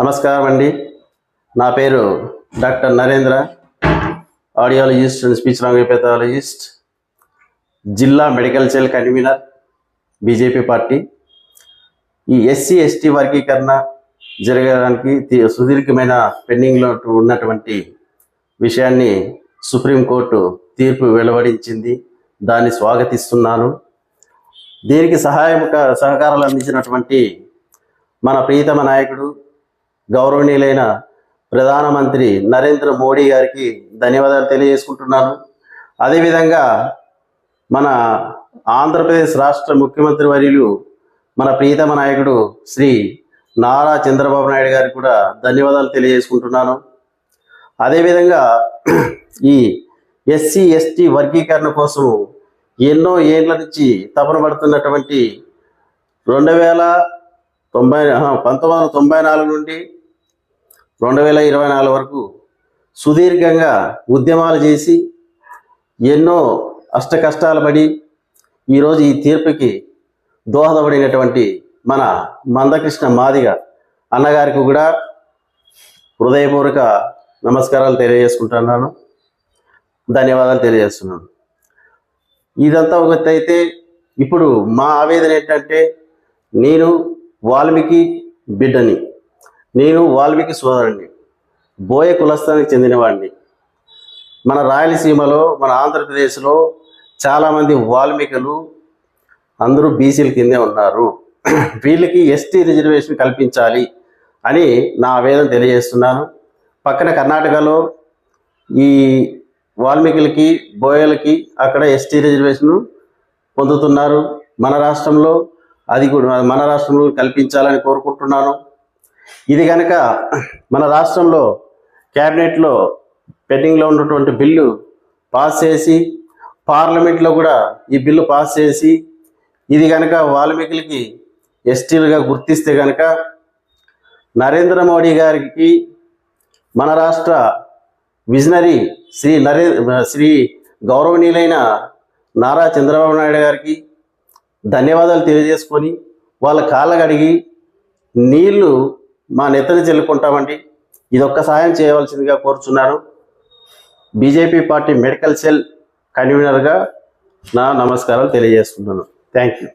నమస్కారం అండి. నా పేరు doctor Narendra audiologist and speech language pathologist జిల్లా medical cell convener BJP party. ఈ ఎస్సీ ఎస్టీ వర్గీకరణ జరగడానికి సుదీర్ఘమైన పెండింగ్లో ఉన్నటువంటి విషయాన్ని సుప్రీంకోర్టు తీర్పు వెలువడించింది. దాన్ని స్వాగతిస్తున్నాను. దీనికి సహాయం సహకారాలు అందించినటువంటి మన ప్రీతమ నాయకుడు గౌరవనీయులైన ప్రధానమంత్రి నరేంద్ర మోడీ గారికి ధన్యవాదాలు తెలియజేసుకుంటున్నాను. అదేవిధంగా మన ఆంధ్రప్రదేశ్ రాష్ట్ర ముఖ్యమంత్రి వర్యులు మన ప్రీతమ నాయకుడు శ్రీ నారా చంద్రబాబు నాయుడు గారికి కూడా ధన్యవాదాలు తెలియజేసుకుంటున్నాను. అదేవిధంగా ఈ ఎస్సీ ఎస్టీ వర్గీకరణ కోసం ఎన్నో ఏళ్ళ నుంచి తపన పడుతున్నటువంటి రెండు వేల తొంభై పంతొమ్మిది వందల తొంభై నాలుగు నుండి రెండు వేల ఇరవై నాలుగు వరకు సుదీర్ఘంగా ఉద్యమాలు చేసి ఎన్నో అష్ట కష్టాలు పడి ఈరోజు ఈ తీర్పుకి దోహదపడినటువంటి మన మందకృష్ణ మాదిగ అన్నగారికి కూడా హృదయపూర్వక నమస్కారాలు తెలియజేసుకుంటున్నాను. ధన్యవాదాలు తెలియజేస్తున్నాను. ఇదంతా ఒక అయితే ఇప్పుడు మా ఆవేదన ఏంటంటే నేను వాల్మీకి బిడ్డని. నేను వాల్మీకి సోదరుణ్ణి. బోయ కులస్థానికి చెందినవాడిని మన రాయలసీమలో మన ఆంధ్రప్రదేశ్లో చాలామంది వాల్మీకులు అందరూ బీసీల కిందే ఉన్నారు. వీళ్ళకి ఎస్టీ రిజర్వేషన్ కల్పించాలి అని నా ఆవేదన తెలియజేస్తున్నాను. పక్కన కర్ణాటకలో ఈ వాల్మీకులకి బోయలకి అక్కడ ఎస్టీ రిజర్వేషన్ పొందుతున్నారు. మన రాష్ట్రంలో అది కూడా మన రాష్ట్రంలో కల్పించాలని కోరుకుంటున్నాను. ఇది కనుక మన రాష్ట్రంలో క్యాబినెట్లో పెండింగ్లో ఉన్నటువంటి బిల్లు పాస్ చేసి పార్లమెంట్లో కూడా ఈ బిల్లు పాస్ చేసి ఇది కనుక వాల్మీకులకి ఎస్టీలుగా గుర్తిస్తే కనుక నరేంద్ర మోడీ గారికి మన రాష్ట్ర విజనరీ శ్రీ నరే శ్రీ గౌరవనీయులైన నారా చంద్రబాబు నాయుడు గారికి ధన్యవాదాలు తెలియజేసుకొని వాళ్ళ కాళ్ళ కడిగి నీళ్ళు మా నెత్తని చెల్లుకుంటామండి. ఇదొక్క సాయం చేయవలసిందిగా కోరుచున్నాను బీజేపీ పార్టీ మెడికల్ సెల్ కన్వీనర్గా నా నమస్కారాలు తెలియజేస్తున్నాను. Thank you.